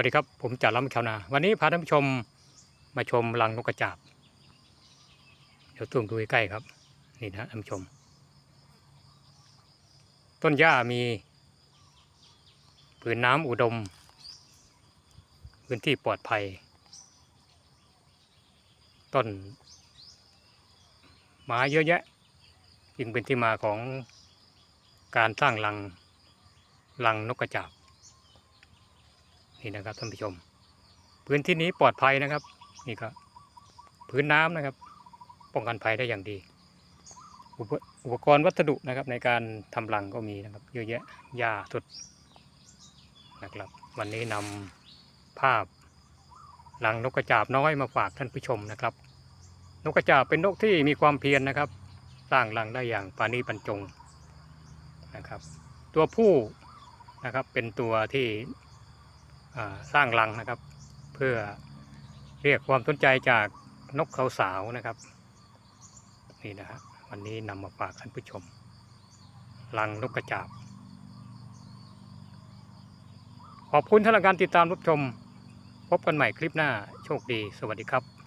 วัสดีครับ ผมจ่าล้ำชาวนา วันนี้พาท่านผู้ชมมาชมรังนกกระจาบ เดี๋ยวตุ้มดูใกล้ๆครับ นี่นะท่านผู้ชม ต้นหญ้ามีผืนน้ำอุดม พื้นที่ปลอดภัย ต้นไม้เยอะแยะ จึงเป็นที่มาของการสร้างรังรังนกกระจาบ นี่นะครับท่านผู้ชม พื้นที่นี้ปลอดภัยนะครับ นี่ก็พื้นน้ำนะครับ ป้องกันภัยได้อย่างดี อุปกรณ์วัสดุนะครับ ในการทำรังก็มีนะครับ เยอะแยะหญ้าสุดนะครับ วันนี้นำภาพรังนกกระจาบน้อยมาฝากท่านผู้ชมนะครับ นกกระจาบเป็นนกที่มีความเพียรนะครับ สร้างรังได้อย่างปราณีบรรจงนะครับ ตัวผู้นะครับเป็นตัวที่ สร้างรังนะครับ เพื่อเรียกความสนใจจากนกเขาสาวนะครับ นี่นะฮะวันนี้นำมาฝากท่านผู้ชม รังนกกระจาบ ขอบคุณท่านการติดตามรับชม พบกันใหม่คลิปหน้าโชคดี สวัสดีครับ